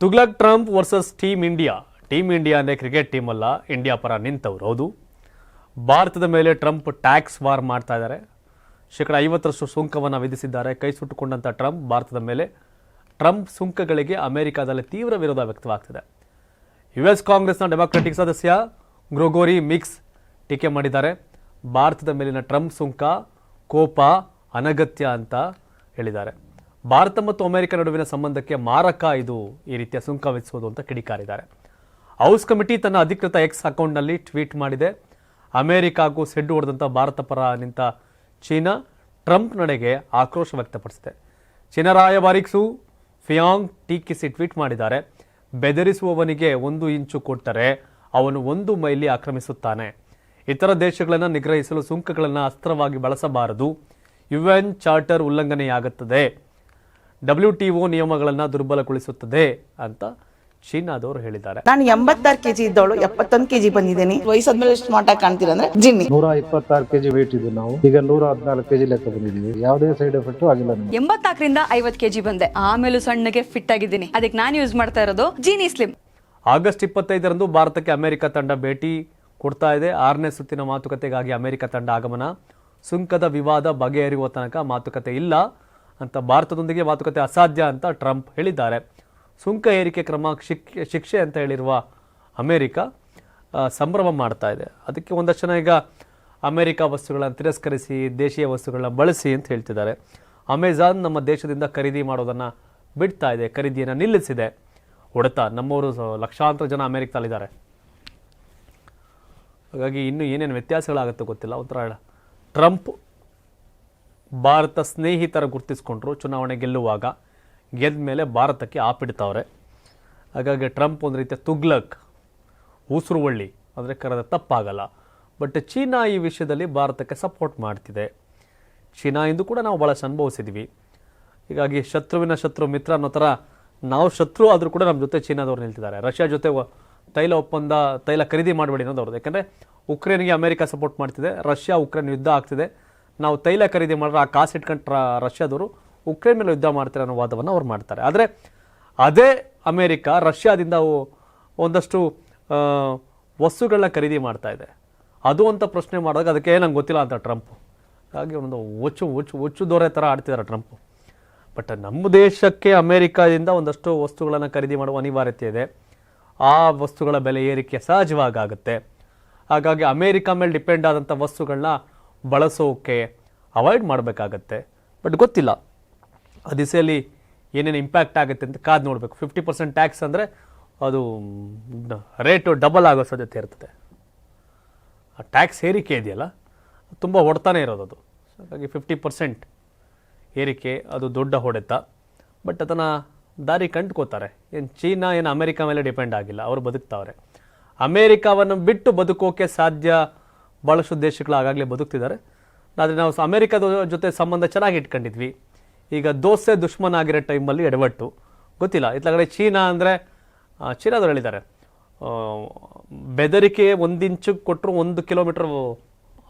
Tughlaq Trump versus team India. Team India ಅಂದರೆ cricket team ಅಲ್ಲ, India ಪರ ನಿಂತವ್ರು. ಹೌದು. ಭಾರತದ ಮೇಲೆ ಟ್ರಂಪ್ ಟ್ಯಾಕ್ಸ್ ವಾರ್ ಮಾಡ್ತಾ ಇದ್ದಾರೆ. ಶೇಕಡ ಐವತ್ತರಷ್ಟು ಸುಂಕವನ್ನು ವಿಧಿಸಿದ್ದಾರೆ. ಕೈ ಸುಟ್ಟುಕೊಂಡಂಥ ಟ್ರಂಪ್ ಭಾರತದ ಮೇಲೆ. ಟ್ರಂಪ್ ಸುಂಕಗಳಿಗೆ ಅಮೆರಿಕಾದಲ್ಲಿ ತೀವ್ರ ವಿರೋಧ ವ್ಯಕ್ತವಾಗ್ತಿದೆ. ಯು ಎಸ್ ಕಾಂಗ್ರೆಸ್ನ ಡೆಮಾಕ್ರೆಟಿಕ್ ಸದಸ್ಯ ಗ್ರೋಗೋರಿ ಮಿಕ್ಸ್ ಟೀಕೆ ಮಾಡಿದ್ದಾರೆ. ಭಾರತದ ಮೇಲಿನ ಟ್ರಂಪ್ ಸುಂಕ ಕೋಪ ಅನಗತ್ಯ ಅಂತ ಹೇಳಿದ್ದಾರೆ. ಭಾರತ ಮತ್ತು ಅಮೆರಿಕ ನಡುವಿನ ಸಂಬಂಧಕ್ಕೆ ಮಾರಕ ಇದು ಈ ರೀತಿಯ ಸುಂಕ ವಿಧಿಸುವುದು ಅಂತ ಕಿಡಿಕಾರಿದ್ದಾರೆ. ಹೌಸ್ ಕಮಿಟಿ ತನ್ನ ಅಧಿಕೃತ ಎಕ್ಸ್ ಅಕೌಂಟ್ನಲ್ಲಿ ಟ್ವೀಟ್ ಮಾಡಿದೆ. ಅಮೆರಿಕಾಗೂ ಸೆಡ್ಡು ಹೊಡೆದಂಥ ಭಾರತ ಪರ ನಿಂತ ಚೀನಾ ಟ್ರಂಪ್ ನಡೆಗೆ ಆಕ್ರೋಶ ವ್ಯಕ್ತಪಡಿಸಿದೆ. ಚೀನಾ ರಾಯಭಾರಿಕ್ಸು ಫಿಯಾಂಗ್ ಟೀಕಿಸಿ ಟ್ವೀಟ್ ಮಾಡಿದ್ದಾರೆ. ಬೆದರಿಸುವವನಿಗೆ ಒಂದು ಇಂಚು ಕೊಟ್ಟರೆ ಅವನು ಒಂದು ಮೈಲಿ ಆಕ್ರಮಿಸುತ್ತಾನೆ. ಇತರ ದೇಶಗಳನ್ನು ನಿಗ್ರಹಿಸಲು ಸುಂಕಗಳನ್ನು ಅಸ್ತ್ರವಾಗಿ ಬಳಸಬಾರದು. ಯುಎನ್ ಚಾರ್ಟರ್ ಉಲ್ಲಂಘನೆಯಾಗುತ್ತದೆ. ಡಬ್ಲ್ಯೂ ಟಿ ಒ ನಿಯಮಗಳನ್ನು ದುರ್ಬಲಗೊಳಿಸುತ್ತದೆ ಅಂತ ಚೀನಾದವರು ಹೇಳಿದ್ದಾರೆ. ನಾನು ಎಂಬತ್ತಾರು ಕೆಜಿ ಇದ್ದವಳು ಎಪ್ಪತ್ತೊಂದು ಕೆಜಿ ಬಂದಿದ್ದೀನಿ. ವಯಸ್ಸಾದ್ಮೇಲೆ ಸ್ಮಾರ್ಟ್ ಆಗಿ ಕಾಣ್ತೀರ ಅಂದ್ರೆ ಜಿನ್ನಿ. ನೂರ ಇಪ್ಪತ್ತಾರು ಕೆಜಿ ವೇಟ್ ಇದ್ದು ನಾವು. ಈಗ ನೂರ ಹದಿನಾಲ್ಕು ಕೆಜಿ ಲೆಕ್ಕ ಬಂದಿದ್ದೀವಿ. ಯಾವುದೇ ಸೈಡ್ ಎಫೆಕ್ಟ್ ಆಗಿಲ್ಲ ನಮಗೆ. ಎಂಬತ್ನಾಲ್ಕರಿಂದ ಐವತ್ ಕೆಜಿ ಬಂದೆ. ಆಮೇಲೆ ಸಣ್ಣಗೆ ಫಿಟ್ ಆಗಿದ್ದೀನಿ. ಅದಕ್ಕೆ ನಾನು ಯೂಸ್ ಮಾಡ್ತಾ ಇರೋದು ಜೀನಿ ಸ್ಲಿಮ್ ಆಗಸ್ಟ್ ಇಪ್ಪತ್ತೈದರಂದು ಭಾರತಕ್ಕೆ ಅಮೆರಿಕ ತಂಡ ಭೇಟಿ ಕೊಡ್ತಾ ಇದೆ. ಆರನೇ ಸುತ್ತಿನ ಮಾತುಕತೆಗಾಗಿ ಅಮೆರಿಕ ತಂಡ ಆಗಮನ. ಸುಂಕದ ವಿವಾದ ಬಗೆಹರಿಯುವ ತನಕ ಮಾತುಕತೆ ಇಲ್ಲ. ಅಂತ ಭಾರತದೊಂದಿಗೆ ಮಾತುಕತೆ ಅಸಾಧ್ಯ ಅಂತ ಟ್ರಂಪ್ ಹೇಳಿದ್ದಾರೆ. ಸುಂಕ ಏರಿಕೆ ಕ್ರಮ ಶಿಕ್, ಶಿಕ್ಷೆ ಅಂತ ಹೇಳಿರುವ ಅಮೇರಿಕ ಸಂಭ್ರಮ ಮಾಡ್ತಾ ಇದೆ. ಅದಕ್ಕೆ ಒಂದಷ್ಟು ಈಗ ಅಮೇರಿಕ ವಸ್ತುಗಳನ್ನು ತಿರಸ್ಕರಿಸಿ, ದೇಶೀಯ ವಸ್ತುಗಳನ್ನ ಬಳಸಿ ಅಂತ ಹೇಳ್ತಿದ್ದಾರೆ. ಅಮೆಜಾನ್ ನಮ್ಮ ದೇಶದಿಂದ ಖರೀದಿ ಮಾಡೋದನ್ನು ಬಿಡ್ತಾ ಇದೆ, ಖರೀದಿಯನ್ನು ನಿಲ್ಲಿಸಿದೆ. ಹೊಡೆತ, ನಮ್ಮವರು ಲಕ್ಷಾಂತರ ಜನ ಅಮೆರಿಕದಲ್ಲಿದ್ದಾರೆ ಹಾಗಾಗಿ ಇನ್ನೂ ಏನೇನು ವ್ಯತ್ಯಾಸಗಳಾಗುತ್ತೋ ಗೊತ್ತಿಲ್ಲ. ಒಂಥರ ಟ್ರಂಪ್ ಭಾರತ ಸ್ನೇಹಿತರ ಗುರುತಿಸ್ಕೊಂಡ್ರು. ಚುನಾವಣೆ ಗೆಲ್ಲುವಾಗ ಗೆದ್ದ ಮೇಲೆ ಭಾರತಕ್ಕೆ ಆಪಿಡ್ತಾವ್ರೆ. ಹಾಗಾಗಿ ಟ್ರಂಪ್ ಒಂದು ರೀತಿಯ ತುಗ್ಲಕ್ ಉಸುರುವಳ್ಳಿ. ಅಂದರೆ ಕರೆದ ತಪ್ಪಾಗಲ್ಲ. ಬಟ್ ಚೀನಾ ಈ ವಿಷಯದಲ್ಲಿ ಭಾರತಕ್ಕೆ ಸಪೋರ್ಟ್ ಮಾಡ್ತಿದೆ. ಚೀನಾ ಎಂದು ಕೂಡ ನಾವು ಭಾಳಷ್ಟು ಅನುಭವಿಸಿದ್ವಿ. ಹೀಗಾಗಿ ಶತ್ರುವಿನ ಶತ್ರು, ಮಿತ್ರ ಅನ್ನೋ ಥರ ನಾವು ಶತ್ರು ಆದರೂ ಕೂಡ ನಮ್ಮ ಜೊತೆ ಚೀನಾದವ್ರು ನಿಲ್ತಿದ್ದಾರೆ. ರಷ್ಯಾ ಜೊತೆ ತೈಲ ಒಪ್ಪಂದ, ತೈಲ ಖರೀದಿ ಮಾಡಬೇಡಿ ಅನ್ನೋದವ್ರದ್ದು. ಯಾಕೆಂದರೆ ಯಾಕಂದರೆ ಉಕ್ರೇನ್ಗೆ ಅಮೆರಿಕ ಸಪೋರ್ಟ್ ಮಾಡ್ತಿದೆ. ರಷ್ಯಾ ಉಕ್ರೇನ್ ಯುದ್ಧ ಆಗ್ತಿದೆ. ನಾವು ತೈಲ ಖರೀದಿ ಮಾಡಿದ್ರೆ ಆ ಕಾಸು ಇಟ್ಕೊಂಡ್ರ ರಷ್ಯಾದವರು ಉಕ್ರೇನ್ ಮೇಲೆ ಯುದ್ಧ ಮಾಡ್ತಾರೆ ಅನ್ನೋ ವಾದವನ್ನು ಅವ್ರು ಮಾಡ್ತಾರೆ. ಆದರೆ ಅದೇ ಅಮೇರಿಕ ರಷ್ಯಾದಿಂದ ಒಂದಷ್ಟು ವಸ್ತುಗಳನ್ನ ಖರೀದಿ ಮಾಡ್ತಾ ಇದೆ. ಅದು ಅಂತ ಪ್ರಶ್ನೆ ಮಾಡಿದಾಗ ಅದಕ್ಕೆ ನಂಗೆ ಗೊತ್ತಿಲ್ಲ ಅಂತ ಟ್ರಂಪ್. ಹಾಗಾಗಿ ಒಂದು ಒಚ್ಚು ಒಚ್ಚು ಒಚ್ಚು ದೊರೆ ಥರ ಆಡ್ತಿದ್ದಾರೆ ಟ್ರಂಪ್. ಬಟ್ ನಮ್ಮ ದೇಶಕ್ಕೆ ಅಮೇರಿಕಾದಿಂದ ಒಂದಷ್ಟು ವಸ್ತುಗಳನ್ನು ಖರೀದಿ ಮಾಡುವ ಅನಿವಾರ್ಯತೆ ಇದೆ. ಆ ವಸ್ತುಗಳ ಬೆಲೆ ಏರಿಕೆ ಸಹಜವಾಗುತ್ತೆ ಹಾಗಾಗಿ ಅಮೇರಿಕಾ ಮೇಲೆ ಡಿಪೆಂಡ್ ಆದಂಥ ವಸ್ತುಗಳನ್ನ ಬಳಸೋಕೆ ಅವಾಯ್ಡ್ ಮಾಡಬೇಕಾಗತ್ತೆ ಬಟ್ ಗೊತ್ತಿಲ್ಲ. ಆ ದಿಸೆಯಲ್ಲಿ ಏನೇನು ಇಂಪ್ಯಾಕ್ಟ್ ಆಗುತ್ತೆ ಅಂತ ಕಾದು ನೋಡಬೇಕು. ಫಿಫ್ಟಿ ಪರ್ಸೆಂಟ್ ಟ್ಯಾಕ್ಸ್ ಅಂದರೆ ಅದು ರೇಟು ಡಬಲ್ ಆಗೋ ಸಾಧ್ಯತೆ ಇರ್ತದೆ. ಆ ಟ್ಯಾಕ್ಸ್ ಏರಿಕೆ ಇದೆಯಲ್ಲ, ತುಂಬ ಹೊಡ್ತಾನೆ ಇರೋದು ಅದು. ಹಾಗಾಗಿ ಫಿಫ್ಟಿ ಪರ್ಸೆಂಟ್ ಏರಿಕೆ, ಅದು ದೊಡ್ಡ ಹೊಡೆತ. ಬಟ್ ಅದನ್ನು ದಾರಿ ಕಂಡ್ಕೋತಾರೆ. ಏನು ಚೀನಾ, ಏನು ಅಮೇರಿಕಾ ಮೇಲೆ ಡಿಪೆಂಡ್ ಆಗಿಲ್ಲ. ಅವರು ಬದುಕ್ತಾವ್ರೆ. ಅಮೇರಿಕಾವನ್ನು ಬಿಟ್ಟು ಬದುಕೋಕೆ ಸಾಧ್ಯ ಭಾಳಷ್ಟು ದೇಶಗಳು ಆಗಾಗಲೇ ಬದುಕ್ತಿದ್ದಾರೆ. ಆದರೆ ನಾವು ಅಮೇರಿಕಾದ ಜೊತೆ ಸಂಬಂಧ ಚೆನ್ನಾಗಿ ಇಟ್ಕೊಂಡಿದ್ವಿ. ಈಗ ದೋಸೆ ದುಶ್ಮನ್ ಆಗಿರೋ ಟೈಮಲ್ಲಿ ಎಡವಟ್ಟು. ಗೊತ್ತಿಲ್ಲ. ಇತ್ಲಾಗಡೆ ಚೀನಾ ಅಂದರೆ ಚೀನಾದವ್ರು ಹೇಳಿದ್ದಾರೆ. ಬೆದರಿಕೆ ಒಂದು ಇಂಚು ಕೊಟ್ಟರು ಒಂದು ಕಿಲೋಮೀಟ್ರ್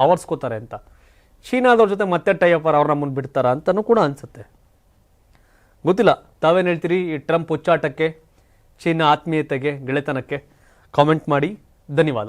ಆವರ್ಸ್ಕೋತಾರೆ ಅಂತ. ಚೀನಾದವ್ರ ಜೊತೆ ಮತ್ತೆ ಟೈಅಪ್ ಅವ್ರು ನಮ್ಮನ್ನು ಬಿಡ್ತಾರ ಅಂತಲೂ ಕೂಡ ಅನಿಸುತ್ತೆ. ಗೊತ್ತಿಲ್ಲ. ತಾವೇನು ಹೇಳ್ತೀರಿ ಈ ಟ್ರಂಪ್ ಉಚ್ಚಾಟಕ್ಕೆ ಚೀನಾ ಆತ್ಮೀಯತೆಗೆ, ಗೆಳೆತನಕ್ಕೆ ಕಾಮೆಂಟ್ ಮಾಡಿ. ಧನ್ಯವಾದ.